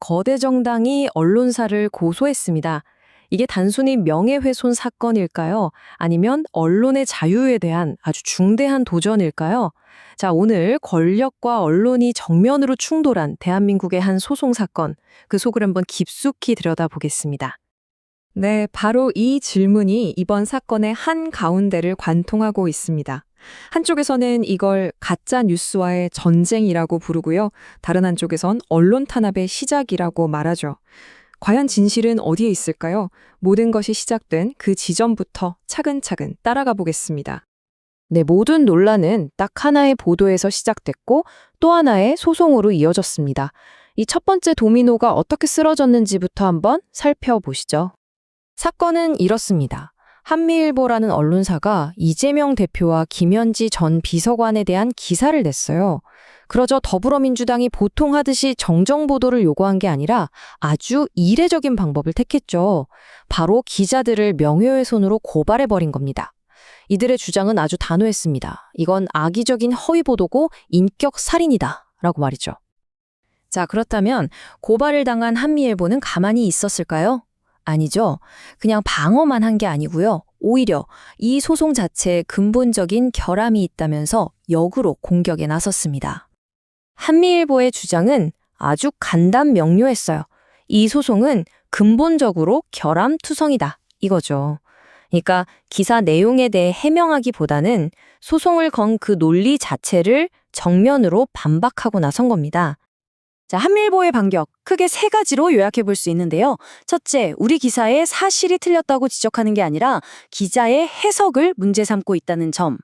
거대 정당이 언론사를 고소했습니다. 이게 단순히 명예훼손 사건일까요? 아니면 언론의 자유에 대한 아주 중대한 도전일까요? 자, 오늘 권력과 언론이 정면으로 충돌한 대한민국의 한 소송 사건, 그 속을 한번 깊숙이 들여다보겠습니다. 네, 바로 이 질문이 이번 사건의 한 가운데를 관통하고 있습니다. 한쪽에서는 이걸 가짜 뉴스와의 전쟁이라고 부르고요. 다른 한쪽에선 언론 탄압의 시작이라고 말하죠. 과연 진실은 어디에 있을까요? 모든 것이 시작된 그 지점부터 차근차근 따라가 보겠습니다. 네, 모든 논란은 딱 하나의 보도에서 시작됐고 또 하나의 소송으로 이어졌습니다. 이 첫 번째 도미노가 어떻게 쓰러졌는지부터 한번 살펴보시죠. 사건은 이렇습니다. 한미일보라는 언론사가 이재명 대표와 김현지 전 비서관에 대한 기사를 냈어요. 그러자 더불어민주당이 보통 하듯이 정정 보도를 요구한 게 아니라 아주 이례적인 방법을 택했죠. 바로 기자들을 명예훼손으로 고발해 버린 겁니다. 이들의 주장은 아주 단호했습니다. 이건 악의적인 허위 보도고 인격 살인이다. 라고 말이죠. 자, 그렇다면 고발을 당한 한미일보는 가만히 있었을까요? 아니죠. 그냥 방어만 한 게 아니고요. 오히려 이 소송 자체에 근본적인 결함이 있다면서 역으로 공격에 나섰습니다. 한미일보의 주장은 아주 간단 명료했어요. 이 소송은 근본적으로 결함 투성이다. 이거죠. 그러니까 기사 내용에 대해 해명하기보다는 소송을 건 그 논리 자체를 정면으로 반박하고 나선 겁니다. 자, 한밀보의 반격 크게 세 가지로 요약해 볼 수 있는데요. 첫째, 우리 기사에 사실이 틀렸다고 지적하는 게 아니라 기자의 해석을 문제 삼고 있다는 점.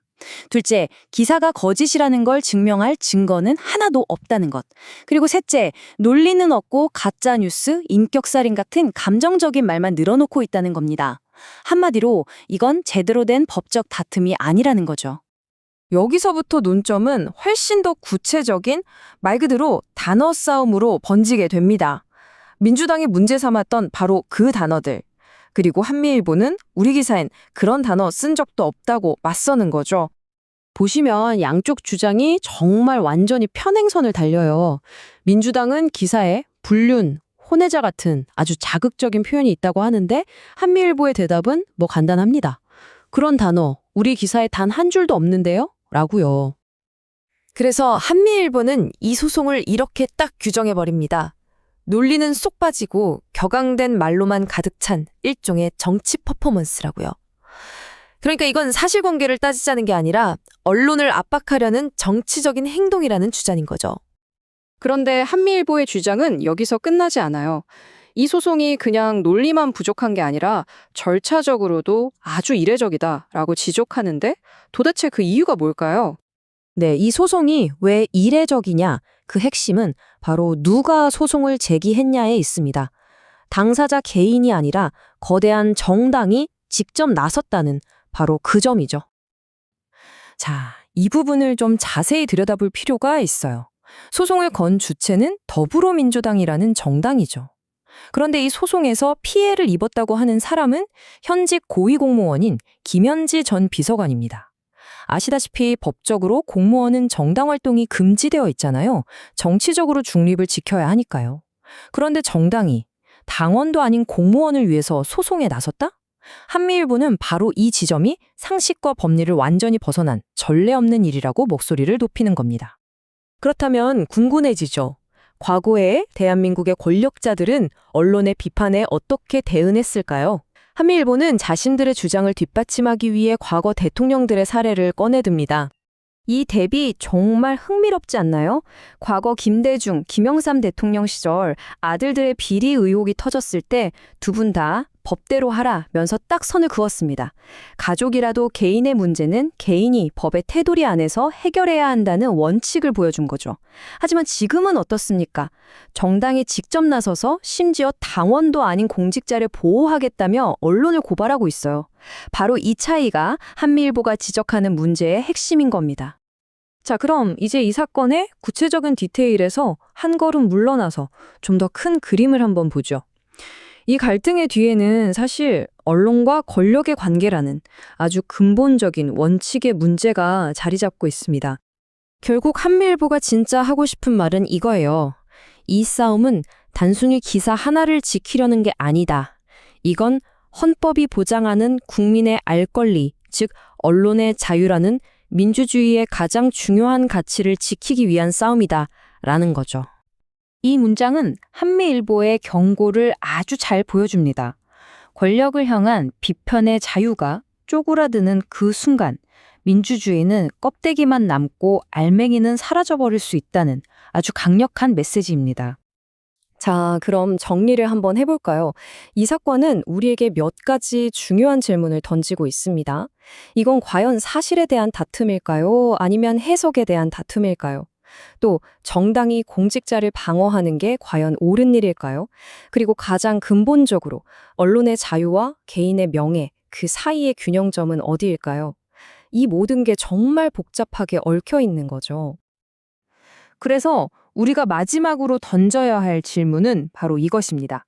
둘째, 기사가 거짓이라는 걸 증명할 증거는 하나도 없다는 것. 그리고 셋째, 논리는 없고 가짜 뉴스, 인격살인 같은 감정적인 말만 늘어놓고 있다는 겁니다. 한마디로 이건 제대로 된 법적 다툼이 아니라는 거죠. 여기서부터 논점은 훨씬 더 구체적인 말 그대로 단어 싸움으로 번지게 됩니다. 민주당이 문제 삼았던 바로 그 단어들. 그리고 한미일보는 우리 기사엔 그런 단어 쓴 적도 없다고 맞서는 거죠. 보시면 양쪽 주장이 정말 완전히 편행선을 달려요. 민주당은 기사에 불륜, 혼외자 같은 아주 자극적인 표현이 있다고 하는데 한미일보의 대답은 뭐 간단합니다. 그런 단어 우리 기사에 단 한 줄도 없는데요? 라고요. 그래서 한미일보는 이 소송을 이렇게 딱 규정해버립니다. 논리는 쏙 빠지고 격앙된 말로만 가득 찬 일종의 정치 퍼포먼스라고요. 그러니까 이건 사실관계를 따지자는 게 아니라 언론을 압박하려는 정치적인 행동이라는 주장인 거죠. 그런데 한미일보의 주장은 여기서 끝나지 않아요. 이 소송이 그냥 논리만 부족한 게 아니라 절차적으로도 아주 이례적이다라고 지적하는데 도대체 그 이유가 뭘까요? 네, 이 소송이 왜 이례적이냐? 그 핵심은 바로 누가 소송을 제기했냐에 있습니다. 당사자 개인이 아니라 거대한 정당이 직접 나섰다는 바로 그 점이죠. 자, 이 부분을 좀 자세히 들여다볼 필요가 있어요. 소송을 건 주체는 더불어민주당이라는 정당이죠. 그런데 이 소송에서 피해를 입었다고 하는 사람은 현직 고위공무원인 김현지 전 비서관입니다. 아시다시피 법적으로 공무원은 정당 활동이 금지되어 있잖아요. 정치적으로 중립을 지켜야 하니까요. 그런데 정당이 당원도 아닌 공무원을 위해서 소송에 나섰다? 한미일보는 바로 이 지점이 상식과 법리를 완전히 벗어난 전례 없는 일이라고 목소리를 높이는 겁니다. 그렇다면 궁금해지죠. 과거에 대한민국의 권력자들은 언론의 비판에 어떻게 대응했을까요? 한미일보는 자신들의 주장을 뒷받침하기 위해 과거 대통령들의 사례를 꺼내듭니다. 이 대비 정말 흥미롭지 않나요? 과거 김대중, 김영삼 대통령 시절 아들들의 비리 의혹이 터졌을 때 두 분 다 법대로 하라면서 딱 선을 그었습니다. 가족이라도 개인의 문제는 개인이 법의 테두리 안에서 해결해야 한다는 원칙을 보여준 거죠. 하지만 지금은 어떻습니까? 정당이 직접 나서서 심지어 당원도 아닌 공직자를 보호하겠다며 언론을 고발하고 있어요. 바로 이 차이가 한미일보가 지적하는 문제의 핵심인 겁니다. 자, 그럼 이제 이 사건의 구체적인 디테일에서 한 걸음 물러나서 좀 더 큰 그림을 한번 보죠. 이 갈등의 뒤에는 사실 언론과 권력의 관계라는 아주 근본적인 원칙의 문제가 자리 잡고 있습니다. 결국 한미일보가 진짜 하고 싶은 말은 이거예요. 이 싸움은 단순히 기사 하나를 지키려는 게 아니다. 이건 헌법이 보장하는 국민의 알 권리, 즉 언론의 자유라는 민주주의의 가장 중요한 가치를 지키기 위한 싸움이다. 라는 거죠. 이 문장은 한미일보의 경고를 아주 잘 보여줍니다. 권력을 향한 비편의 자유가 쪼그라드는 그 순간 민주주의는 껍데기만 남고 알맹이는 사라져버릴 수 있다는 아주 강력한 메시지입니다. 자, 그럼 정리를 한번 해볼까요? 이 사건은 우리에게 몇 가지 중요한 질문을 던지고 있습니다. 이건 과연 사실에 대한 다툼일까요? 아니면 해석에 대한 다툼일까요? 또 정당이 공직자를 방어하는 게 과연 옳은 일일까요? 그리고 가장 근본적으로 언론의 자유와 개인의 명예, 그 사이의 균형점은 어디일까요? 이 모든 게 정말 복잡하게 얽혀 있는 거죠. 그래서 우리가 마지막으로 던져야 할 질문은 바로 이것입니다.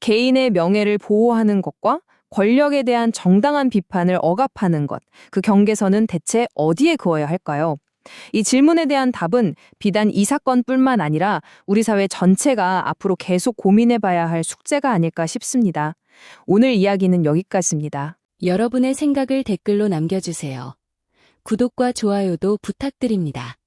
개인의 명예를 보호하는 것과 권력에 대한 정당한 비판을 억압하는 것, 그 경계선은 대체 어디에 그어야 할까요? 이 질문에 대한 답은 비단 이 사건뿐만 아니라 우리 사회 전체가 앞으로 계속 고민해 봐야 할 숙제가 아닐까 싶습니다. 오늘 이야기는 여기까지입니다. 여러분의 생각을 댓글로 남겨주세요. 구독과 좋아요도 부탁드립니다.